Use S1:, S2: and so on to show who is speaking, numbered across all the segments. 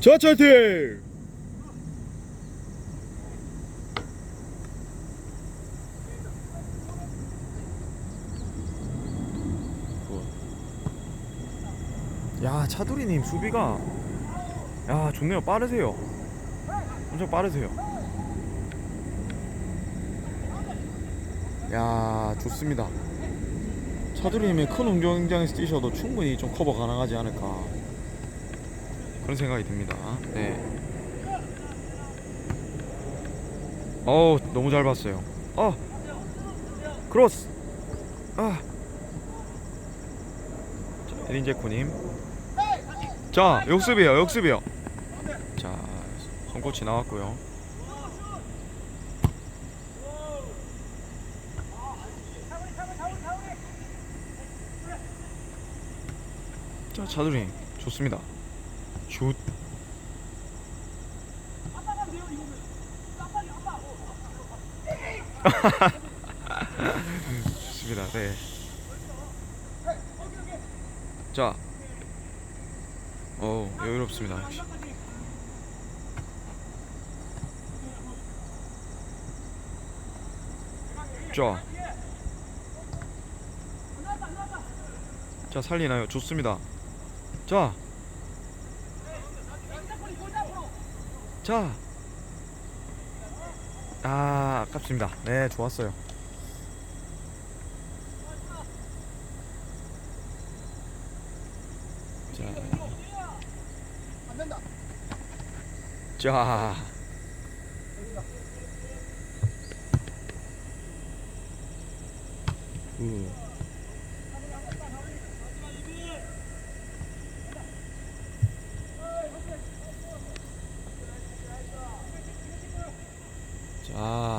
S1: 자 차이팅 야 차두리님 수비가 야 좋네요. 빠르세요. 엄청 빠르세요. 야 좋습니다. 차두리님의 큰 운동장에서 뛰셔도 충분히 좀 커버 가능하지 않을까 그런 생각이 듭니다. 네. 어우 너무 잘 봤어요. 어 크로스. 아. 자, 에린 제코님. 자 역습이에요 역습이요. 자 손코치 나왔고요. 자 차두리. 좋습니다 슛 좋습니다 네. 자, 어 여유롭습니다. 역시. 자, 자 살리나요? 좋습니다. 자, 자, 아 아깝습니다. 네, 좋았어요. 자. 자. 우.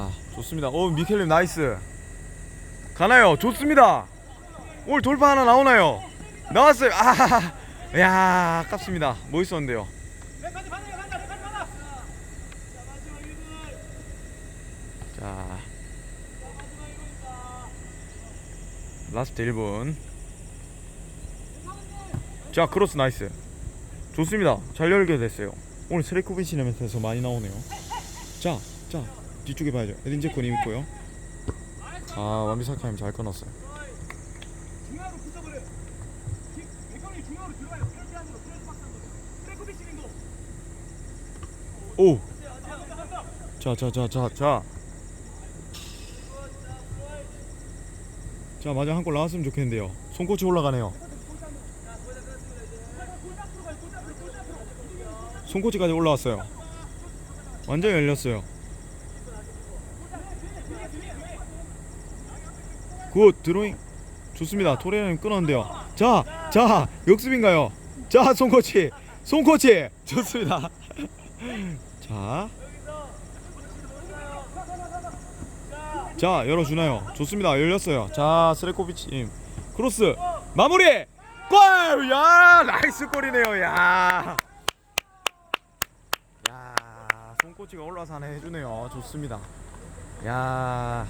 S1: 자, 좋습니다. 오, 미켈님 나이스. 가나요? 좋습니다. 올 돌파 하나 나오나요? 나왔어요. 아, 야, 아깝습니다. 멋있었는데요. 자, 라스트 1분. 자, 크로스 나이스. 좋습니다. 잘 열게 됐어요. 오늘 스레코비치님한테서 많이 나오네요. 자, 자, 뒤쪽에 봐야죠. 에딘 제코님 있고요. 아, 완비사카님 잘 끊었어요. 오. 자, 자, 자, 자, 자. 자, 마저 한골 나왔으면 좋겠는데요. 손꼽이 올라가네요. 손꼽이까지 올라왔어요. 완전 열렸어요. 굿 드로잉 좋습니다. 토레님 끊었는데요. 자, 자, 역습인가요? 자, 손코치, 손코치 좋습니다. 자. 자, 열어주나요? 좋습니다. 열렸어요. 자, 스레코비치님. 크로스. 마무리! 골! 야, 나이스 골이네요. 야. 야, 손코치가 올라서 하나 해주네요. 좋습니다. 야.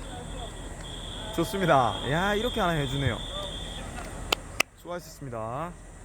S1: 좋습니다. 야, 이렇게 하나 해주네요. 수고하셨습니다.